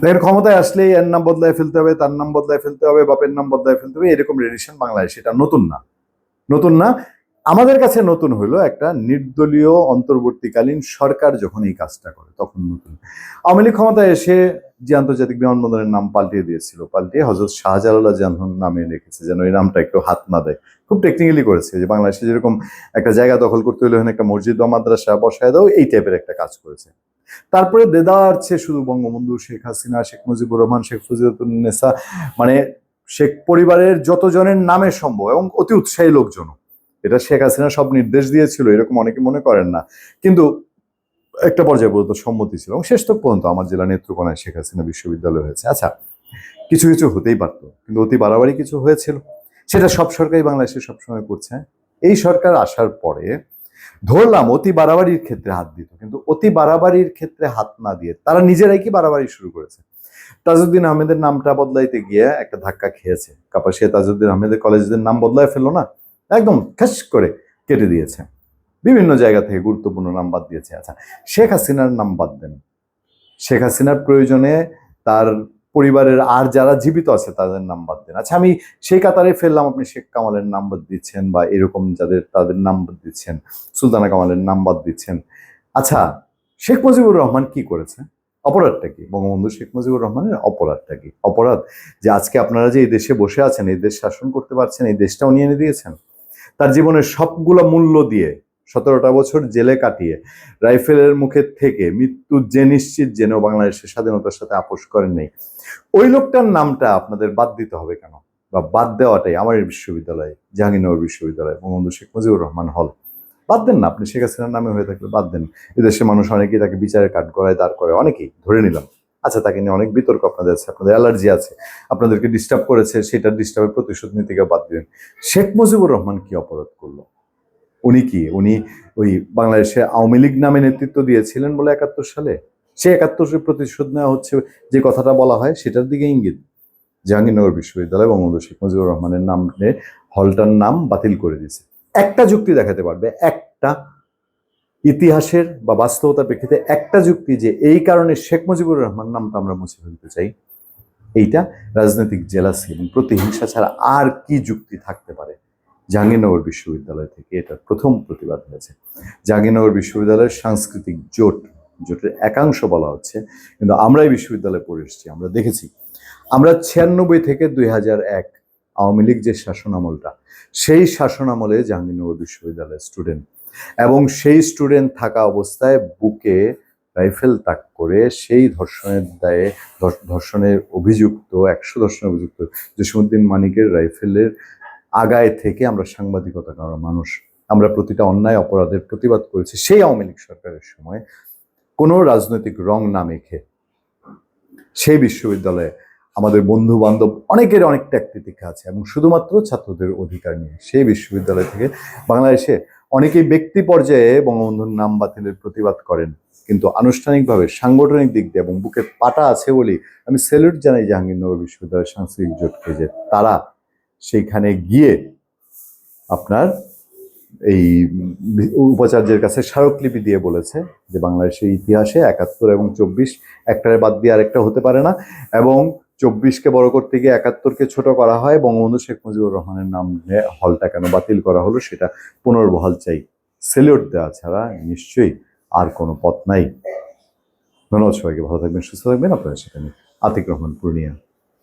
দেখেন, ক্ষমতায় আসলেই এর নাম বদলায় ফেলতে হবে, তার নাম বদলায় ফেলতে হবে, বাপের নাম বদলায় ফেলতে হবে, এরকম রেডিশন বাংলাদেশে এটা নতুন না। নতুন না। আমাদের কাছে নতুন হলো একটা নির্দলীয় অন্তর্বর্তীকালীন সরকার যখন এই কাজটা করে, তখন নতুন। আওয়ামী লীগ ক্ষমতায় এসে যে আন্তর্জাতিক বিমানবন্দরের নাম পাল্টিয়ে দিয়েছিল, পাল্টিয়ে হজরত শাহজালাল জাহান নামে রেখেছে, যেন এই নামটা একটু হাত না দেয়। খুব টেকনিক্যালি করেছে যে বাংলাদেশে যেরকম একটা জায়গা দখল করতে হলে একটা মসজিদ বা মাদ্রাসা বসায় দাও, এই টাইপের একটা কাজ করেছে। তারপরে দেদারছে শুধু বঙ্গবন্ধু শেখ হাসিনা, শেখ মুজিবুর রহমান, শেখ ফজিলতুন্নেসা মানে শেখ পরিবারের যতজনের নামে সম্ভব এবং অতি উৎসাহী লোকজন এটা শেখ হাসিনা সব নির্দেশ দিয়েছিল, এরকম অনেকে মনে করেন না। কিন্তু একটা পর্যায়ে পর্যন্ত সম্মতি ছিল। এবং শেষ তক পর্যন্ত আমার জেলা নেত্রকোনায় শেখ হাসিনা বিশ্ববিদ্যালয় হয়েছে। আচ্ছা কিছু কিছু হতেই পারতো, কিন্তু অতি বাড়াবাড়ি কিছু হয়েছিল। সেটা সব সরকারই বাংলাদেশে সবসময় করছে। এই সরকার আসার পরে ধরলাম অতি বাড়াবাড়ির ক্ষেত্রে হাত দিত, কিন্তু অতি বাড়াবাড়ির ক্ষেত্রে হাত না দিয়ে তারা নিজেরাই কি বাড়াবাড়ি শুরু করেছে? তাজউদ্দিন আহমেদের নামটা বদলাইতে গিয়ে একটা ধাক্কা খেয়েছে। কাপাসিয়া তাজউদ্দিন আহমেদের কলেজের নাম বদলায় ফেলল না? একদম খাস করে কেটে দিয়েছে। বিভিন্ন জায়গা থেকে গুরুত্বপূর্ণ নাম বাদ দিয়েছে। আচ্ছা শেখ হাসিনার নাম বাদ দেন। শেখ হাসিনার প্রয়োজনে তার পরিবারের আর যারা জীবিত আছে তাদের নাম বাদ দেন। আচ্ছা আমি সেই কাতারে ফেললাম, আপনি শেখ কামালের নাম বাদ দিচ্ছেন বা এরকম যাদের তাদের নাম বাদ দিচ্ছেন, সুলতানা কামালের নাম বাদ দিচ্ছেন। আচ্ছা শেখ মুজিবুর রহমান কি করেছে? অপরাধটা কি? বঙ্গবন্ধু শেখ মুজিবুর রহমানের অপরাধটা কি? অপরাধ যে আজকে আপনারা যে এই দেশে বসে আছেন, এই দেশ শাসন করতে পারছেন, এই দেশটাও নিয়ে এনে দিয়েছেন। তার জীবনের সবগুলো মূল্য দিয়ে সতেরোটা বছর জেলে কাটিয়ে রাইফেলের মুখের থেকে মৃত্যু যে নিশ্চিত জেনেও বাংলাদেশের স্বাধীনতার সাথে আপোষ করেন নাই। ওই লোকটার নামটা আপনাদের বাদ দিতে হবে কেন? বা বাদ দেওয়াটাই আমার বিশ্ববিদ্যালয়, জাহাঙ্গীরনগর বিশ্ববিদ্যালয় বঙ্গবন্ধু শেখ মুজিবুর রহমান হল। বাদ দেন না, আপনি শেখ হাসিনার নামে হয়ে থাকলে বাদ দেন। এদেশের মানুষ অনেকেই তাকে বিচারের কাঠ গড়ায় দাঁড় করে, অনেকেই, ধরে নিলাম। আচ্ছা তাকে নিয়ে অনেক বিতর্ক আপনাদের আছে, আপনাদের অ্যালার্জি আছে, আপনাদেরকে ডিস্টার্ব করেছে সেটা ডিস্টার্বের প্রতিশোধ নিতে গিয়ে বাদ দিলেন। শেখ মুজিবুর রহমান কি অপরাধ করল? উনি কি? উনি ওই বাংলাদেশে আওয়ামী লীগ নামে নেতৃত্ব দিয়েছিলেন বলে একাত্তর সালে? সে একাত্তরের প্রতিশোধ নেওয়া হচ্ছে, যে কথাটা বলা হয় সেটার দিকে ইঙ্গিত। জাহাঙ্গীরনগর বিশ্ববিদ্যালয় বঙ্গবন্ধু শেখ মুজিবুর রহমানের নাম হলটার নাম বাতিল করে দিয়েছে। একটা যুক্তি দেখাতে পারবে, একটা ইতিহাসের বা বাস্তবতার প্রেক্ষিতে একটা যুক্তি যে এই কারণে শেখ মুজিবুর রহমান নামটা আমরা মুছে ফেলতে চাই, এইটা রাজনৈতিক জেলাসি এবং প্রতিহিংসা ছাড়া আর কি যুক্তি থাকতে পারে? জাহাঙ্গীরনগর বিশ্ববিদ্যালয় থেকে এটা প্রথম প্রতিবাদ হয়েছে। জাহাঙ্গীরনগর বিশ্ববিদ্যালয়ের সাংস্কৃতিক জোট, জোটের একাংশ বলা হচ্ছে, কিন্তু আমরাই বিশ্ববিদ্যালয়ে পড়ে এসেছি, আমরা দেখেছি। আমরা ছিয়ানব্বই থেকে দুই হাজার এক আওয়ামী লীগ যে শাসনামলটা, সেই শাসনামলে জাহাঙ্গীরনগর বিশ্ববিদ্যালয়ের স্টুডেন্ট, এবং সেই স্টুডেন্ট থাকা অবস্থায় বুকে রাইফেল তাক করে সেই ধর্ষণের দায়ে, ধর্ষ- ধর্ষণের অভিযুক্ত, একশো ধর্ষণের অভিযুক্ত জসীমউদ্দিন মানিকের রাইফেলের আগায় থেকে আমরা সাংবাদিকতা করা মানুষ, আমরা প্রতিটা অন্যায় অপরাধের প্রতিবাদ করেছি সেই আওয়ামী লীগ সরকারের সময়। কোনো রাজনৈতিক রং না মেখে সেই বিশ্ববিদ্যালয়ে আমাদের বন্ধু বান্ধব অনেকের অনেক ত্যাগ তিতিক্ষা আছে এবং শুধুমাত্র ছাত্রদের অধিকার নিয়ে সেই বিশ্ববিদ্যালয় থেকে বাংলাদেশে অনেকেই ব্যক্তি পর্যায়ে বঙ্গবন্ধুর নাম বাতিলের প্রতিবাদ করেন। কিন্তু আনুষ্ঠানিকভাবে সাংগঠনিক দিক দিয়ে এবং বুকে পাটা আছে বলেই আমি স্যালুট জানাই জাহাঙ্গীরনগর বিশ্ববিদ্যালয়ের সাংস্কৃতিক জোটকে যে তারা সেইখানে গিয়ে আপনার এই উপাচার্যের কাছে স্মারকলিপি দিয়ে বলেছে যে বাংলাদেশের ইতিহাসে একাত্তর এবং চব্বিশ একটারে বাদ দিয়ে আরেকটা হতে পারে না এবং চব্বিশকে বড় করতে গিয়ে একাত্তরকে ছোট করা হয়। বঙ্গবন্ধু শেখ মুজিবুর রহমানের নাম হলটা কেন বাতিল করা হলো সেটা পুনর্বহাল চাই। সেলিউট দেওয়া ছাড়া নিশ্চয়ই আর কোনো পথ নাই। ধন্যবাদ সবাইকে। ভালো থাকবেন, সুস্থ থাকবেন। আপনাদের সেখানে আতিক রহমান পূর্ণিয়া।